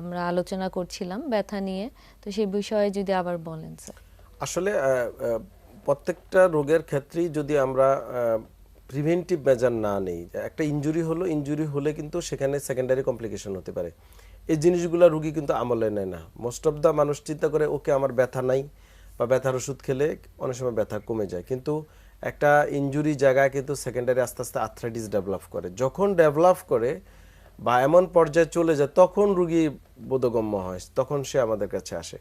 আমরা আলোচনা করছিলাম ব্যথা নিয়ে, তো সেই বিষয়ে যদি আবার বলেন, স্যার। আসলে প্রত্যেকটা রোগের ক্ষেত্রেই যদি আমরা প্রিভেন্টিভ মেজার না নেই, একটা ইনজুরি হলো ইনজুরি হলে কিন্তু সেখানে সেকেন্ডারি কমপ্লিকেশন হতে পারে। এই জিনিসগুলো রুগী কিন্তু আমলে নেয় না। মোস্ট অফ দ্য মানুষ চিন্তা করে, ওকে, আমার ব্যথা নাই, বা ব্যথার ওষুধ খেলে অনেক সময় ব্যথা কমে যায়। কিন্তু একটা ইনজুরি জায়গায় কিন্তু সেকেন্ডারি আস্তে আস্তে আর্থ্রাইটিস ডেভেলপ করে। যখন ডেভেলপ করে বা এমন পর্যায়ে চলে যায়, তখন রুগী বোধগম্য হয়, তখন সে আমাদের কাছে আসে।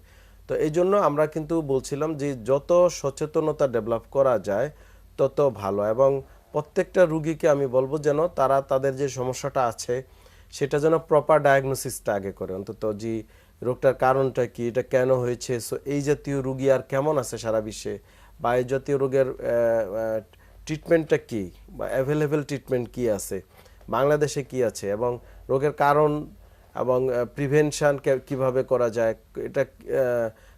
তো এই জন্য আমরা কিন্তু বলছিলাম যে যত সচেতনতা ডেভেলপ করা যায়, তত ভালো। এবং প্রত্যেকটা রুগীকে আমি বলব যেন তারা তাদের যে সমস্যাটা আছে, সেটা যেন প্রপার ডায়াগনোসিসটা আগে করে। অন্তত যে রোগটার কারণটা কি, এটা কেন হয়েছে? সো এই জাতীয় রুগী আর কেমন আছে সারা বিশ্বে? বা এই জাতীয় রোগের ট্রিটমেন্টটা কি? বা অ্যাভেলেবেল ট্রিটমেন্ট কি আছে? বাংলাদেশে কি আছে? এবং রোগের কারণ এবং প্রিভেনশন কীভাবে করা যায় এটা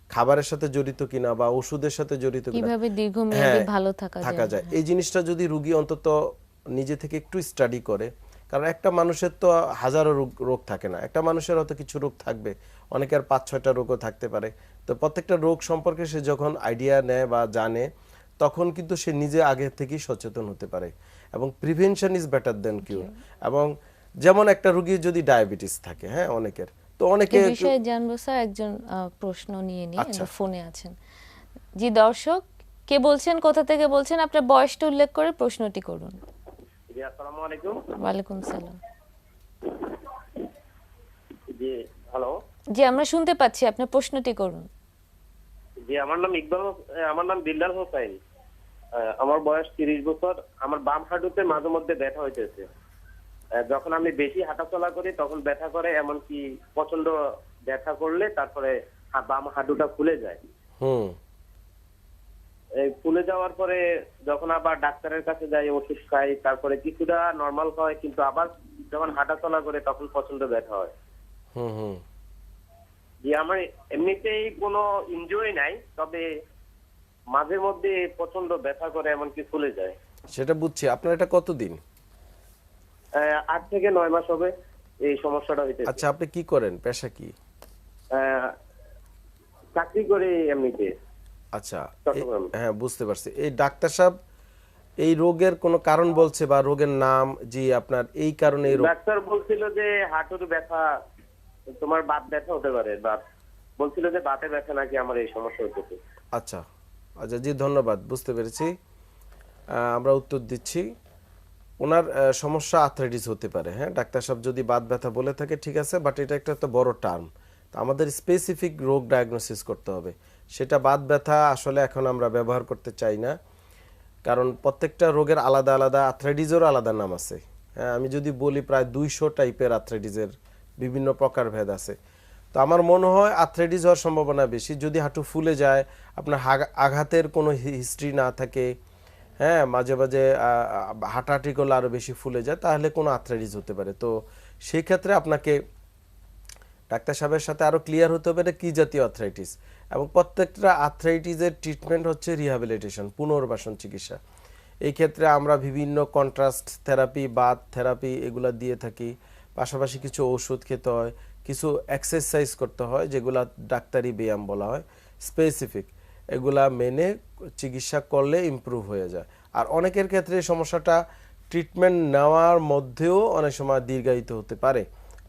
খাবারের সাথে জড়িত কিনা বা ওষুধের সাথে জড়িত কীভাবে দীর্ঘমেয়াদী হ্যাঁ, ভালো থাকা থাকা যায়। এই জিনিসটা যদি রুগী অন্তত নিজে থেকে একটু স্টাডি করে কারণ একটা মানুষের তো হাজারো রোগ রোগ থাকে না। একটা মানুষের হয়তো কিছু রোগ থাকবে অনেকের পাঁচ ছয়টা রোগও থাকতে পারে। তো প্রত্যেকটা রোগ সম্পর্কে সে যখন আইডিয়া নেয় বা জানে তখন কিন্তু সে নিজে আগে থেকেই সচেতন হতে পারে। এবং prevention is better than cure এবং যেমন একটা রুগীর যদি ডায়াবেটিস থাকে হ্যাঁ অনেকের। তো অনেকে এই বিষয়ে জানব স্যার একজন প্রশ্ন নিয়ে নিই আচ্ছা। ফোনে আছেন। জি দর্শক কে বলছেন কোথা থেকে বলছেন আপনার বয়সটা উল্লেখ করে প্রশ্নটি করুন। জি আসসালামু আলাইকুম। ওয়ালাইকুম সালাম। জি হ্যালো। জি আমরা শুনতে পাচ্ছি আপনার প্রশ্নটি করুন। জি আমার নাম ইকবাল আমার নাম দিলদার হোসাইন। আহ, আমার বয়স তিরিশ বছর আমার বাম হাঁটুতে মাঝে মধ্যে ব্যথা হইতেছে। যখন আমি বেশি হাঁটাচলা করি তখন ব্যথা করে এমনকি প্রচণ্ড ব্যথা করলে তারপরে বাম হাঁটুটা ফুলে যায়। হুম। এই ফুলে যাওয়ার পরে যখন আবার ডাক্তারের কাছে যাই ওষুধ খাই তারপরে কিছুটা নর্মাল হয় কিন্তু আবার যখন হাঁটাচলা করে তখন প্রচণ্ড ব্যথা হয়। হুম হুম। জি আমার এমনিতেই কোনো ইনজুরি নাই তবে মাঝে মধ্যে প্রচণ্ড ব্যথা করে এমনকি ফুলে যায়। সেটা বুঝছি। আপনার এটা কতদিন? আট থেকে নয় মাস হবে এই সমস্যাটা হইতে আচ্ছা আপনি কি করেন? পেশা কি? চাকরি করে এমনিতে। আচ্ছা হ্যাঁ বুঝতে পারছি। এই ডাক্তার সাহেব এই রোগের কোনো কারণ বলছে বা রোগের নাম? জি আপনার এই কারণে ডাক্তার বলছিল যে হাঁটুর ব্যথা তোমার বাত ব্যথা হতে পারে বাত বলছিল যে বাতে ব্যথা নাকি আমার এই সমস্যা হতেছে আচ্ছা আচ্ছা জি ধন্যবাদ বুঝতে পেরেছি। আমরা উত্তর দিচ্ছি। ওনার সমস্যা আর্থ্রাইটিস হতে পারে। হ্যাঁ ডাক্তার সাহেব যদি বাত ব্যথা বলে থাকে, ঠিক আছে বাট এটা একটা তো বড় টার্ম তো আমাদের স্পেসিফিক রোগ ডায়াগনোসিস করতে হবে। সেটা বাত ব্যথা আসলে এখন আমরা ব্যবহার করতে চাই না। কারণ প্রত্যেকটা রোগের আলাদা আলাদা আর্থ্রাইটিসেরও আলাদা নাম আছে। হ্যাঁ আমি যদি বলি প্রায় দুইশো টাইপের আর্থ্রাইটিসের বিভিন্ন প্রকারভেদ আছে। তো আমার মনে হয় আর্থ্রাইটিস হওয়ার সম্ভাবনা বেশি। যদি হাঁটু ফুলে যায়, আপনার আঘাতের কোনো হিস্ট্রি না থাকে হ্যাঁ মাঝে মাঝে হাঁটাহাঁটি করলে আরও বেশি ফুলে যায়, তাহলে কোনো আর্থ্রাইটিস হতে পারে। তো সেই ক্ষেত্রে আপনাকে ডাক্তার সাহেবের সাথে আরও ক্লিয়ার হতে হবে কী জাতীয় আর্থ্রাইটিস এবং প্রত্যেকটা আর্থ্রাইটিসের ট্রিটমেন্ট হচ্ছে রিহ্যাবিলিটেশন পুনর্বাসন চিকিৎসা। এই ক্ষেত্রে আমরা বিভিন্ন কন্ট্রাস্ট থেরাপি বাত থেরাপি এগুলো দিয়ে থাকি। পাশাপাশি কিছু ওষুধ খেতে হয়, কিছু এক্সারসাইজ করতে হয়, যেগুলা ডাক্তারি ব্যায়াম বলা হয় স্পেসিফিক এগুলা মেনে চিকিৎসা করলে ইমপ্রুভ হয়ে যায়। আর অনেকের ক্ষেত্রে সমস্যাটা ট্রিটমেন্ট নেওয়ার মধ্যেও অনেক সময় দীর্ঘায়িত হতে পারে।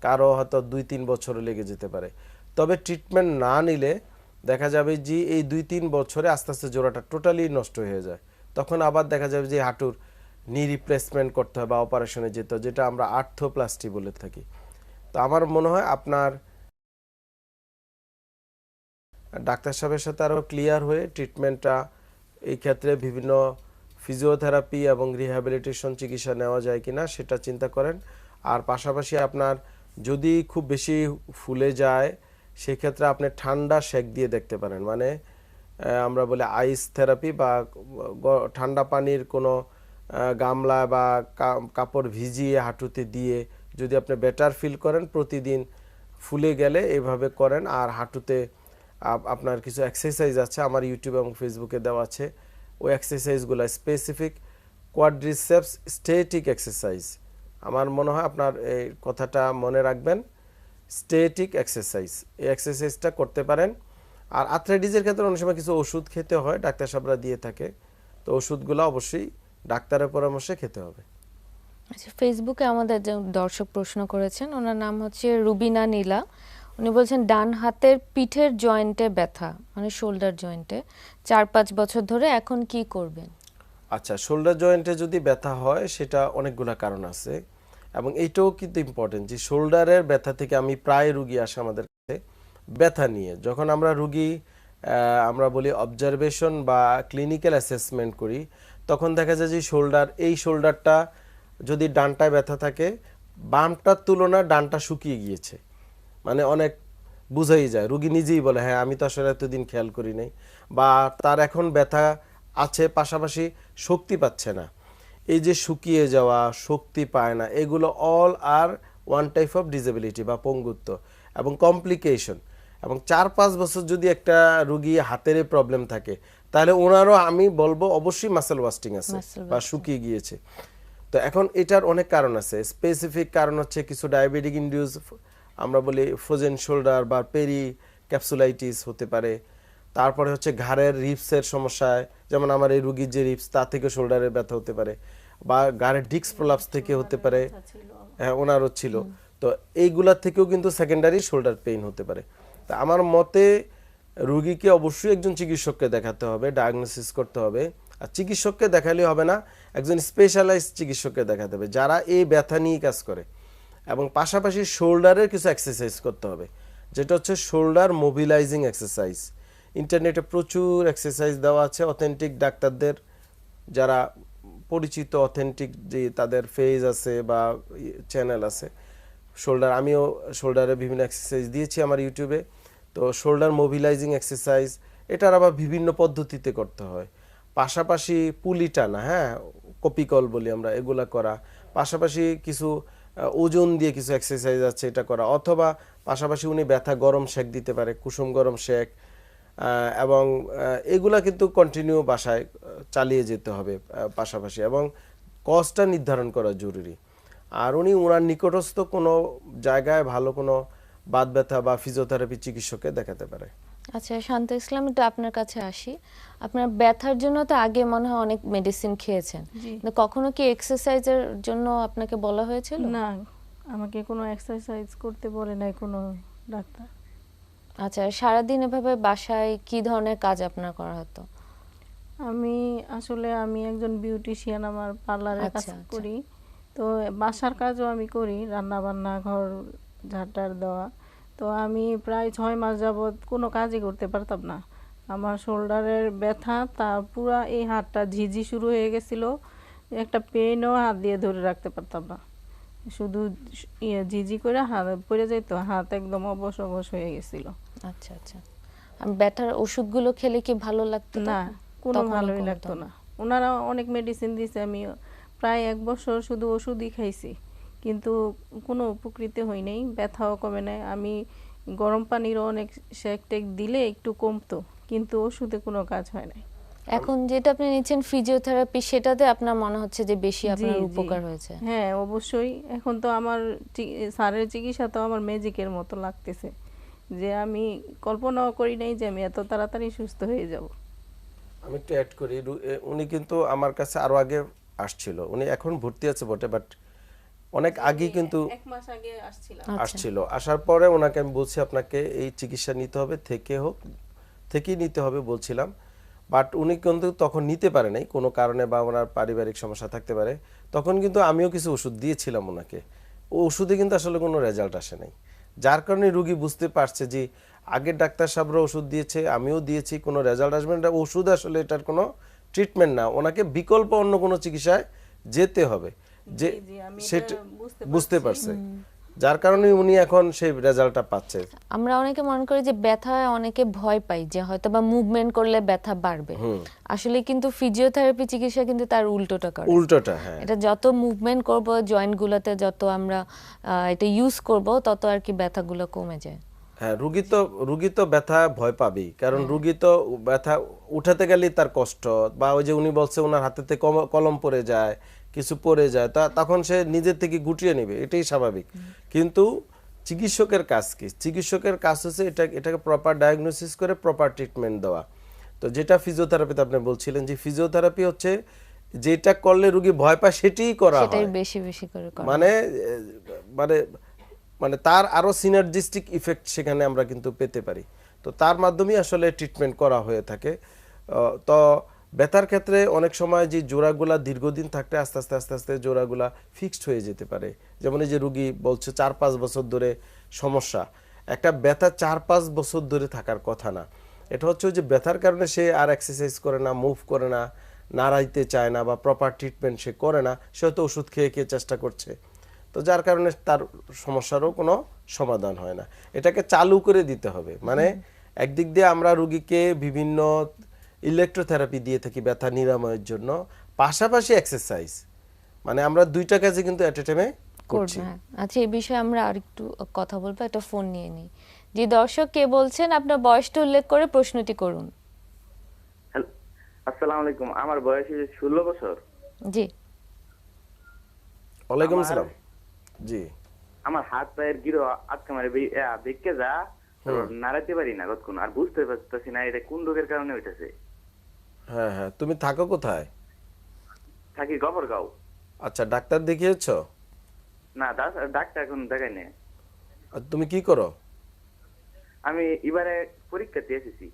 কারও হয়তো দুই তিন বছরও লেগে যেতে পারে। তবে ট্রিটমেন্ট না নিলে দেখা যাবে যে এই দুই তিন বছরে আস্তে আস্তে জোড়াটা টোটালি নষ্ট হয়ে যায়। তখন আবার দেখা যাবে যে হাঁটুর নি রিপ্লেসমেন্ট করতে হয় বা অপারেশনে যেতে হয়, যেটা আমরা আর্থোপ্লাস্টি বলে থাকি। তো আমার মনে হয় আপনার ডাক্তার সাহেবের সাথে আরও ক্লিয়ার হয়ে ট্রিটমেন্টটা এই ক্ষেত্রে বিভিন্ন ফিজিওথেরাপি এবং রিহ্যাবিলিটেশন চিকিৎসা নেওয়া যায় কিনা সেটা চিন্তা করেন। আর পাশাপাশি আপনার যদি খুব বেশি ফুলে যায়, সেক্ষেত্রে আপনি ঠান্ডা শেক দিয়ে দেখতে পারেন। মানে আমরা বলি আইস থেরাপি বা ঠান্ডা পানির কোনো গামলা বা কা- কাপড় ভিজিয়ে হাঁটুতে দিয়ে যদি আপনি বেটার ফিল করেন, প্রতিদিন ফুলে গেলে এভাবে করেন। আর হাঁটুতে আপনার কিছু এক্সারসাইজ আছে, আমার ইউটিউব এবং ফেসবুকে দেওয়া আছে। ওই এক্সারসাইজগুলো স্পেসিফিক কোয়াড্রিসেপস স্টেটিক এক্সারসাইজ আমার মনে হয় আপনার এই কথাটা মনে রাখবেন স্টেটিক এক্সারসাইজ এই এক্সারসাইজটা করতে পারেন। আর আর্থ্রাইটিসের ক্ষেত্রে অনেক সময় কিছু ওষুধ খেতে হয়, ডাক্তার সাহেবরা দিয়ে থাকে। তো ওষুধগুলো অবশ্যই ডাক্তারের পরামর্শে খেতে হবে। আচ্ছা ফেসবুকে আমাদের দর্শক প্রশ্ন করেছেন, ওনার নাম হচ্ছে রুবিনা নীলা। উনি বলছেন, ডান হাতের পিঠের জয়েন্টে ব্যথা মানে শোল্ডার জয়েন্টে চার পাঁচ বছর ধরে এখন কি করবেন? আচ্ছা শোল্ডার জয়েন্টে যদি ব্যথা হয়, সেটা অনেকগুলো কারণ আছে। এবং এইটাও কিন্তু ইম্পর্টেন্ট যে শোল্ডারের ব্যথা থেকে আমি প্রায় রুগী আসে আমাদের কাছে, ব্যথা নিয়ে। যখন আমরা রুগী আমরা বলি অবজারভেশন বা ক্লিনিক্যাল অ্যাসেসমেন্ট করি, তখন দেখা যায় যে শোল্ডার এই শোল্ডারটা যদি ডানটায় ব্যথা থাকে, বামটার তুলনায় ডানটা শুকিয়ে গিয়েছে। মানে অনেক বুঝাই যায়। রুগী নিজেই বলে হ্যাঁ আমি তো আসলে এতদিন খেয়াল করি নাই। বা তার এখন ব্যথা আছে পাশাপাশি শক্তি পাচ্ছে না। এই যে শুকিয়ে যাওয়া শক্তি পায় না এগুলো all are one type of disability বা পঙ্গুত্ব এবং কমপ্লিকেশন এবং চার পাঁচ বছর যদি একটা রুগী হাতের প্রবলেম থাকে তাহলে ওনারও আমি বলব অবশ্যই মাসেল ওয়াস্টিং আছে বা শুকিয়ে গিয়েছে। তো এখন এটার অনেক কারণ আছে। স্পেসিফিক কারণ হচ্ছে কিছু ডায়াবেটিক ইনডিউস আমরা বলি ফ্রোজেন শোল্ডার বা পেরি ক্যাপসুলাইটিস হতে পারে। তারপরে হচ্ছে ঘাড়ের রিপসের সমস্যায় যেমন আমার এই রুগীর যে রিপস তা থেকে শোল্ডারের ব্যথা হতে পারে বা ঘাড়ের ডিক্স প্রলাপস থেকে হতে পারে। হ্যাঁ ওনারও ছিল। তো এইগুলা থেকেও কিন্তু সেকেন্ডারি শোল্ডার পেইন হতে পারে। তা আমার মতে রুগীকে অবশ্যই একজন চিকিৎসককে দেখাতে হবে ডায়াগনোসিস করতে হবে। আর চিকিৎসককে দেখালে হবে না একজন স্পেশালাইজ চিকিৎসককে দেখাতে হবে যারা এই ব্যথা নিয়ে কাজ করে। এবং পাশাপাশি শোল্ডারের কিছু এক্সারসাইজ করতে হবে। যেটা হচ্ছে শোল্ডার মোবিলাইজিং এক্সারসাইজ ইন্টারনেটে প্রচুর এক্সারসাইজ দেওয়া আছে। অথেন্টিক ডাক্তারদের যারা পরিচিত অথেন্টিক যে তাদের ফেজ আছে বা চ্যানেল আছে। শোল্ডার, আমিও শোল্ডারে বিভিন্ন এক্সারসাইজ দিয়েছি আমার ইউটিউবে তো শোল্ডার মোবিলাইজিং এক্সারসাইজ এটার আবার বিভিন্ন পদ্ধতিতে করতে হয়। পাশাপাশি পুলি টানা হ্যাঁ কপিকল বলি আমরা, এগুলা করা। পাশাপাশি কিছু ওজন দিয়ে কিছু এক্সারসাইজ আছে এটা করা। অথবা পাশাপাশি উনি ব্যথা গরম শেক দিতে পারে, কুসুম গরম শেক এবং এগুলা কিন্তু কন্টিনিউ বাসায় চালিয়ে যেতে হবে পাশাপাশি এবং কজটা নির্ধারণ করা জরুরি। আর উনি ওনার নিকটস্থ কোনো জায়গায় ভালো কোনো বাত ব্যথা বা ফিজিওথেরাপি চিকিৎসককে দেখাতে পারে। আচ্ছা শান্ত ইসলাম একটু আপনার কাছে আসি। আপনার ব্যথার জন্য তো আগে মনে হয় অনেক মেডিসিন খেয়েছেন। কিন্তু কখনো কি এক্সারসাইজের জন্য আপনাকে বলা হয়েছিল? না আমাকে কোনো এক্সারসাইজ করতে বলে নাই কোনো ডাক্তার। আচ্ছা সারাদিন এভাবে বাসায় কি ধরনের কাজ আপনার করা হতো? আমি আসলে আমি একজন বিউটিশিয়ান আমার পার্লারে কাজ আচ্ছা, আচ্ছা। করি। তো বাসার কাজও আমি করি রান্না বান্না ঘর ঝাঁটার দেওয়া। তো আমি প্রায় ছয় মাস যাবৎ কোনো কাজই করতে পারতাম না। আমার শোল্ডারের ব্যথা তা পুরা এই হাতটা ঝিঝি শুরু হয়ে গেছিল। একটা পেনও হাত দিয়ে ধরে রাখতে পারতাম না। শুধু ইয়ে ঝিঝি করে হাত পড়ে যেত হাত একদম অবশ অবশ হয়ে গেছিল। আচ্ছা আচ্ছা। আর ব্যথার ওষুধগুলো খেলে কি ভালো লাগতো না কোনো ভালোই লাগতো না। ওনারা অনেক মেডিসিন দিয়েছে আমি প্রায় এক বছর শুধু ওষুধই খাইছি। কিন্তু কোনো উপকৃত হই নাই ব্যথাও কমে নাই। আমি গরম পানিরও অনেক সেক টেক দিলে একটু কমতো কিন্তু ওষুধে কোনো কাজ হয় নাই। এখন যেটা আপনি নিচ্ছেন ফিজিওথেরাপি সেটাতে আপনার মনে হচ্ছে যে বেশি আপনার। উপকার হয়েছে। হ্যাঁ অবশ্যই। এখন তো আমার স্যারের চিকিৎসা তো আমার ম্যাজিকের মতো লাগতেছে যে আমি কল্পনাও করি নাই যে আমি এত তাড়াতাড়ি সুস্থ হয়ে যাব। আমি একটু অ্যাড করি উনি কিন্তু আমার কাছে আরও আগে আসছিল। উনি এখন ভর্তি আছে বটে বাট অনেক আগে কিন্তু এক মাস আগে আসছিলাম আচ্ছা। আসছিল। আসার পরে ওনাকে আমি বলছি আপনাকে এই চিকিৎসা নিতে হবে থেকে হোক থেকেই নিতে হবে বলছিলাম। বাট উনি কিন্তু তখন নিতে পারে নাই কোনো কারণে বা ওনার পারিবারিক সমস্যা থাকতে পারে। তখন কিন্তু আমিও কিছু ওষুধ দিয়েছিলাম ওনাকে। ও ওষুধে কিন্তু আসলে কোনো রেজাল্ট আসে নাই। যার কারণে রুগী বুঝতে পারছে যে আগের ডাক্তার সাহেবরা ওষুধ দিয়েছে আমিও দিয়েছি কোনো রেজাল্ট আসবে না। ওষুধ আসলে এটার কোনো ট্রিটমেন্ট না। ওনাকে বিকল্প অন্য কোনো চিকিৎসায় যেতে হবে। যে সেটা বুঝতে বুঝতে পারছে। যার কারণে উনি এখন সেই রেজাল্টটা পাচ্ছে। আমরা অনেকে মনে করি যে ব্যথায় অনেকে ভয় পাই যে হয়তো বা মুভমেন্ট করলে ব্যথা বাড়বে। আসলে কিন্তু ফিজিওথেরাপি চিকিৎসা কিন্তু তার উল্টোটা করে। উল্টোটা হ্যাঁ। এটা যত মুভমেন্ট করব জয়েন্ট গুলোতে যত আমরা এটা ইউজ করব তত আর কি ব্যথাগুলো কমে যায়। হ্যাঁ রুগী তো রুগী তো ব্যথা ভয় পাবেই। কারণ রুগী তো ব্যথা উঠাতে গেলেই তার কষ্ট বা ওই যে উনি বলছে ওনার হাতেতে কলম পড়ে যায় কিছু পড়ে যায় তা তখন সে নিজের থেকে গুটিয়ে নেবে এটাই স্বাভাবিক। কিন্তু চিকিৎসকের কাজ কি? চিকিৎসকের কাজ হচ্ছে এটা এটাকে প্রপার ডায়াগনোসিস করে প্রপার ট্রিটমেন্ট দেওয়া। তো যেটা ফিজিওথেরাপিতে আপনি বলছিলেন যে ফিজিওথেরাপি হচ্ছে যেটা করলে রুগী ভয় পায় সেটাই করা সেটাই হয়। বেশি বেশি করে মানে মানে মানে তার আরও সিনার্জিস্টিক ইফেক্ট সেখানে আমরা কিন্তু পেতে পারি। তো তার মাধ্যমেই আসলে ট্রিটমেন্ট করা হয়ে থাকে। তো ব্যথার ক্ষেত্রে অনেক সময় যে জোড়াগুলা দীর্ঘদিন থাকতে আস্তে আস্তে আস্তে আস্তে জোড়াগুলা ফিক্সড হয়ে যেতে পারে। যেমন এই যে রুগী বলছে চার পাঁচ বছর ধরে সমস্যা। একটা ব্যথা চার পাঁচ বছর ধরে থাকার কথা না। এটা হচ্ছে যে ব্যথার কারণে সে আর এক্সারসাইজ করে না মুভ করে না নাড়াইতে চায় না বা প্রপার ট্রিটমেন্ট সে করে না সে হয়তো ওষুধ খেয়ে খেয়ে চেষ্টা করছে। তো যার কারণে তার সমস্যারও কোনো সমাধান হয় না। এটাকে চালু করে দিতে হবে। মানে একদিক দিয়ে আমরা রুগীকে বিভিন্ন ইলেকট্রোথেরাপি দিয়ে থাকি ব্যথা নিরাময়ের জন্য পাশাপাশি এক্সারসাইজ মানে আমরা দুইটা কাজে কিন্তু অ্যাট এ টাইমে করছি। হ্যাঁ। আচ্ছা এই বিষয়ে আমরা আরেকটু কথা বলব একটা ফোন নিয়ে নিই। জি দর্শক কে বলছেন আপনার বয়সটা উল্লেখ করে প্রশ্নটি করুন। আসসালামু আলাইকুম। আমার বয়স ষোলো বছর। জি। ওয়ালাইকুম আসসালাম জি। আমার হাত পায়ের গিরো আটকে মারে বে- এ, যা নাড়াতে পারি না কতক্ষণ। আর বুঝতে পারতেছি না এটা কোন রোগের কারণে হইতেছে। হ্যাঁ হ্যাঁ। তুমি থাকো কোথায়? থাকি গবরগাঁও। আচ্ছা ডাক্তার দেখিয়েছো? না ডাক্তার এখন দেখাই নেই। আর তুমি কি করো? আমি এবারে পরীক্ষা দিয়ে এসেছি।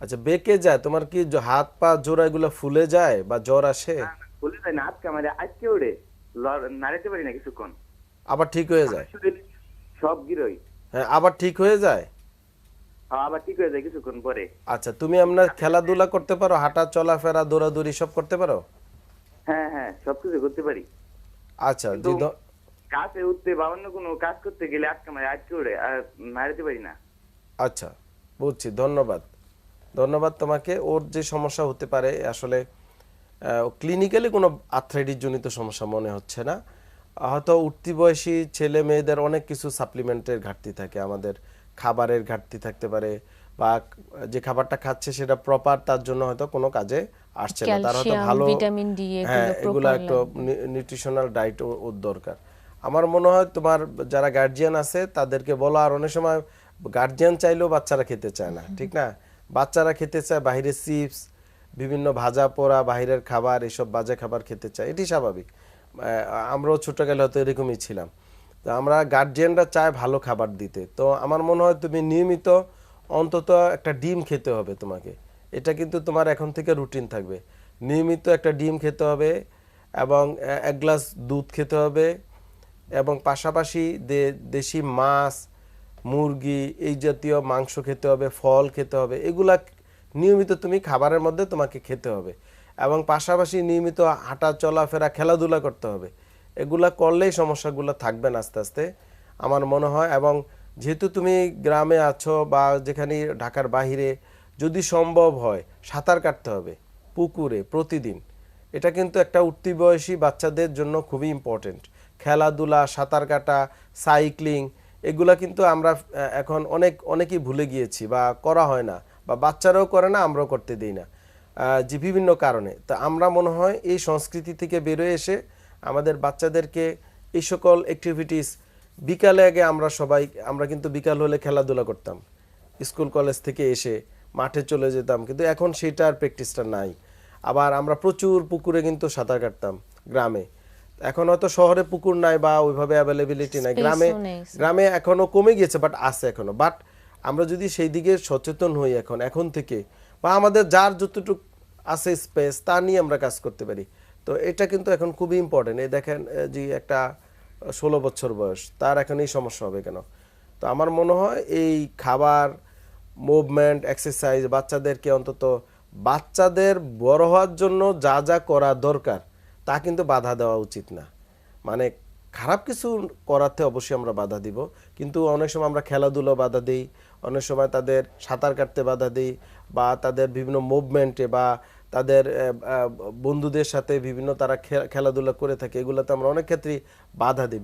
আচ্ছা বেঁকে যায়? তোমার কি হাত পা জোড়া এগুলো ফুলে যায় বা জ্বর আসে? না, যায় না আটকে মারে আজকে ওড়ে। নাড়াতে পারি না কিছুক্ষণ। আবার ঠিক হয়ে যায়? সব গিরোই। হ্যাঁ আবার ঠিক হয়ে যায়? আবার ঠিক হয়ে যায় কিছুক্ষণ পরে। আচ্ছা তুমি আপনার খেলাধুলা করতে পারো হাঁটা চলাফেরা দৌড়াদৌড়ি সব করতে পারো? হ্যাঁ হ্যাঁ সবকিছু করতে পারি। আচ্ছা কাজে উঠতে বা অন্য কোনো কাজ করতে গেলে আটকে মারে আজকে ওড়ে আর নাড়াতে পারি না। আচ্ছা বুঝছি ধন্যবাদ। ধন্যবাদ তোমাকে। ওর যে সমস্যা হতে পারে আসলে ক্লিনিক্যালি কোনো আর্থ্রাইটিস জনিত সমস্যা মনে হচ্ছে না। হয়তো উঠতি বয়সী ছেলে মেয়েদের অনেক কিছু সাপ্লিমেন্টের ঘাটতি থাকে আমাদের খাবারের ঘাটতি থাকতে পারে বা যে খাবারটা খাচ্ছে সেটা প্রপার তার জন্য হয়তো কোনো কাজে আসছে না। তার হয়তো ভালো ভিটামিন ডি এগুলো হ্যাঁ একটু নিউট্রিশনাল ডায়েট ওর দরকার। আমার মনে হয় তোমার যারা গার্জিয়ান আছে তাদেরকে বলো আর অনেক সময় গার্জিয়ান চাইলেও বাচ্চারা খেতে চায় না ঠিক না? বাচ্চারা খেতে চায় বাইরে চিপস বিভিন্ন ভাজা পোড়া বাইরের খাবার এসব বাজে খাবার খেতে চায় এটি স্বাভাবিক। আমরাও ছোটকালে হয়তো এরকমই ছিলাম। তো আমরা গার্জিয়ানরা চায় ভালো খাবার দিতে। তো আমার মনে হয় তুমি নিয়মিত অন্তত একটা ডিম খেতে হবে তোমাকে। এটা কিন্তু তোমার এখন থেকে রুটিন থাকবে। নিয়মিত একটা ডিম খেতে হবে এবং এক গ্লাস দুধ খেতে হবে এবং পাশাপাশি দেশি মাছ, মুরগি, এই জাতীয় মাংস খেতে হবে, ফল খেতে হবে, এগুলা নিয়মিত তুমি খাবারের মধ্যে তোমাকে খেতে হবে। এবং পাশাপাশি নিয়মিত হাঁটা চলাফেরা খেলাধুলা করতে হবে। এগুলা করলেই সমস্যাগুলো থাকবে না আস্তে আস্তে, আমার মনে হয়। এবং যেহেতু তুমি গ্রামে আছো বা যেখানে ঢাকার বাহিরে, যদি সম্ভব হয় সাঁতার কাটতে হবে পুকুরে প্রতিদিন। এটা কিন্তু একটা উঠতি বয়সী বাচ্চাদের জন্য খুবই ইম্পর্টেন্ট খেলাধুলা, সাঁতার কাটা সাইক্লিং এগুলা কিন্তু আমরা এখন অনেক, অনেকেই ভুলে গিয়েছি বা করা হয় না বা বাচ্চারাও করে না, আমরাও করতে দিই না। যে বিভিন্ন কারণে। তো আমরা মনে হয় এই সংস্কৃতি থেকে বেরোয় এসে আমাদের বাচ্চাদেরকে এই সকল অ্যাক্টিভিটিস বিকালে আগে আমরা সবাই আমরা কিন্তু বিকাল হলে খেলাধুলা করতাম। স্কুল কলেজ থেকে এসে মাঠে চলে যেতাম কিন্তু এখন সেটার প্র্যাকটিসটা নাই। আবার আমরা প্রচুর পুকুরে কিন্তু সাঁতার কাটতাম গ্রামে। এখন হয়তো শহরে পুকুর নাই বা ওইভাবে অ্যাভেলেবিলিটি নাই। গ্রামে গ্রামে এখনও কমে গিয়েছে বাট আছে এখনও। বাট আমরা যদি সেই দিকে সচেতন হই এখন এখন থেকে বা আমাদের যার যতটুকু আছে স্পেস তা নিয়ে আমরা কাজ করতে পারি। তো এটা কিন্তু এখন খুবই ইম্পর্টেন্ট এই দেখেন যে একটা ষোলো বছর বয়স, তার এখন এই সমস্যা হবে কেন? তো আমার মনে হয় এই খাবার মুভমেন্ট এক্সারসাইজ বাচ্চাদেরকে অন্তত, বাচ্চাদের বড় হওয়ার জন্য যা যা করা দরকার, তা কিন্তু বাধা দেওয়া উচিত না। মানে খারাপ কিছু করাতে অবশ্যই আমরা বাধা দিব, কিন্তু অনেক সময় আমরা খেলাধুলো বাধা দিই, অনেক সময় তাদের সাঁতার কাটতে বাধা দিই, বা তাদের বিভিন্ন মুভমেন্টে বা তাদের বন্ধুদের সাথে বিভিন্ন তারা খেলাধুলা করে থাকে এগুলোতে আমরা অনেক ক্ষেত্রেই বাধা দিই।